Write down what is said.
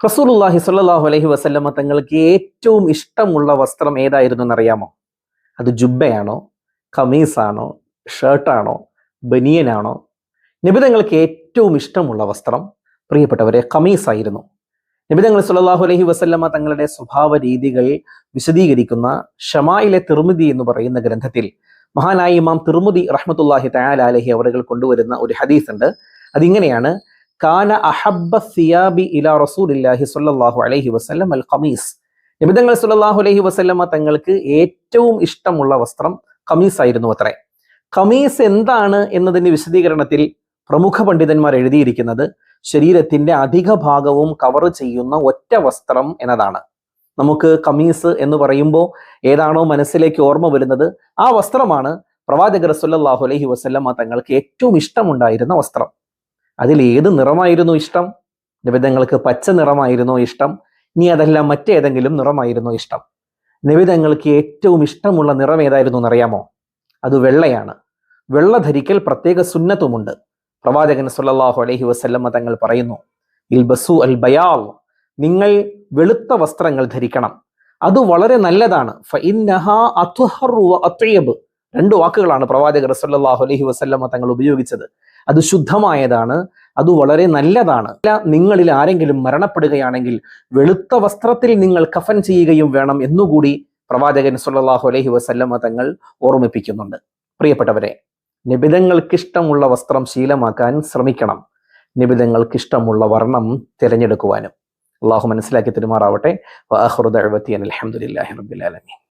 റസൂലുള്ളാഹി സ്വല്ലല്ലാഹു അലൈഹി വസല്ലമ തങ്ങൾക്ക് ഏറ്റവും ഇഷ്ടമുള്ള വസ്ത്രം ഏതായിരുന്നു എന്നറിയാമോ? അത് ജുബ്ബയാണോ കമീസാണോ ഷർട്ടാണോ ബനിയനാണോ? നിബിതങ്ങൾക്ക് ഏറ്റവും ഇഷ്ടമുള്ള വസ്ത്രം പ്രിയപ്പെട്ടവരെ ഖമീസായിരുന്നു നിബിതങ്ങൾ സ്വല്ലല്ലാഹു അലൈഹി വസല്ലമ തങ്ങളുടെ സ്വഭാവ രീതികൾ വിശദീകരിക്കുന്ന ഷമായിലെ തിർമിതി എന്ന് പറയുന്ന ഗ്രന്ഥത്തിൽ മഹാനായ ഇമാം തിർമുദി റഹ്മത്തുല്ലാഹി തആല അലൈഹി അവറുകൾ കൊണ്ടുവരുന്ന ഒരു ഹദീസ് ഉണ്ട് അതിങ്ങനെയാണ് കാന അഹബ്ബ സിയാബി ഇല റസൂലില്ലാഹി സ്വല്ലല്ലാഹു അലൈഹി വസ്ലം അൽ ഖമീസ് നിബിതങ്ങൾ സുല്ലാഹു അലൈഹി വസല്ലമ തങ്ങൾക്ക് ഏറ്റവും ഇഷ്ടമുള്ള വസ്ത്രം ഖമീസ് ആയിരുന്നു അത്രേ. ഖമീസ് എന്താണ് എന്നതിന്റെ വിശദീകരണത്തിൽ പ്രമുഖ പണ്ഡിതന്മാർ എഴുതിയിരിക്കുന്നത് ശരീരത്തിന്റെ അധിക ഭാഗവും കവർ ചെയ്യുന്ന ഒറ്റ വസ്ത്രം എന്നതാണ്. നമുക്ക് കമീസ് എന്ന് പറയുമ്പോൾ ഏതാണോ മനസ്സിലേക്ക് ഓർമ്മ വരുന്നത് ആ വസ്ത്രമാണ് പ്രവാചകർ സുല്ലാഹു അലഹി വസല്ലമ തങ്ങൾക്ക് ഏറ്റവും ഇഷ്ടമുണ്ടായിരുന്ന വസ്ത്രം. അതിൽ ഏത് നിറമായിരുന്നു ഇഷ്ടം? നിബിതങ്ങൾക്ക് പച്ച നിറമായിരുന്നോ ഇഷ്ടം? ഇനി അതല്ല മറ്റേതെങ്കിലും നിറമായിരുന്നോ ഇഷ്ടം? നിബിതങ്ങൾക്ക് ഏറ്റവും ഇഷ്ടമുള്ള നിറം ഏതായിരുന്നു എന്നറിയാമോ? അത് വെള്ളയാണ്. വെള്ള ധരിക്കൽ പ്രത്യേക സുന്നത്തുമുണ്ട്. പ്രവാചകൻ സുല്ലാഹു അലഹി വസ്ല്ലമ്മ തങ്ങൾ പറയുന്നു ഇൽ ഇൽബസു അൽ ബയാൽ നിങ്ങൾ വെളുത്ത വസ്ത്രങ്ങൾ ധരിക്കണം. അത് വളരെ നല്ലതാണ്. രണ്ട് വാക്കുകളാണ് പ്രവാചകർ സല്ലാഹു അലഹി വസല്ലമ തങ്ങൾ ഉപയോഗിച്ചത്. അത് ശുദ്ധമായതാണ് അത് വളരെ നല്ലതാണ്. നിങ്ങളിൽ ആരെങ്കിലും മരണപ്പെടുകയാണെങ്കിൽ വെളുത്ത വസ്ത്രത്തിൽ നിങ്ങൾ കഫൻ ചെയ്യുകയും വേണം എന്നുകൂടി പ്രവാചകൻ സല്ലാഹു അലഹി വസല്ലമ തങ്ങൾ ഓർമ്മിപ്പിക്കുന്നുണ്ട്. പ്രിയപ്പെട്ടവരെ നിബിതങ്ങൾക്കിഷ്ടമുള്ള വസ്ത്രം ശീലമാക്കാൻ ശ്രമിക്കണം. നിബിതങ്ങൾക്കിഷ്ടമുള്ള വർണം തിരഞ്ഞെടുക്കുവാനും. അള്ളാഹു മനസ്സിലാക്കി തെരുമാറാവട്ടെ. അലഹമുല്ലാഹി റബ്ബിൽ ആലമീൻ.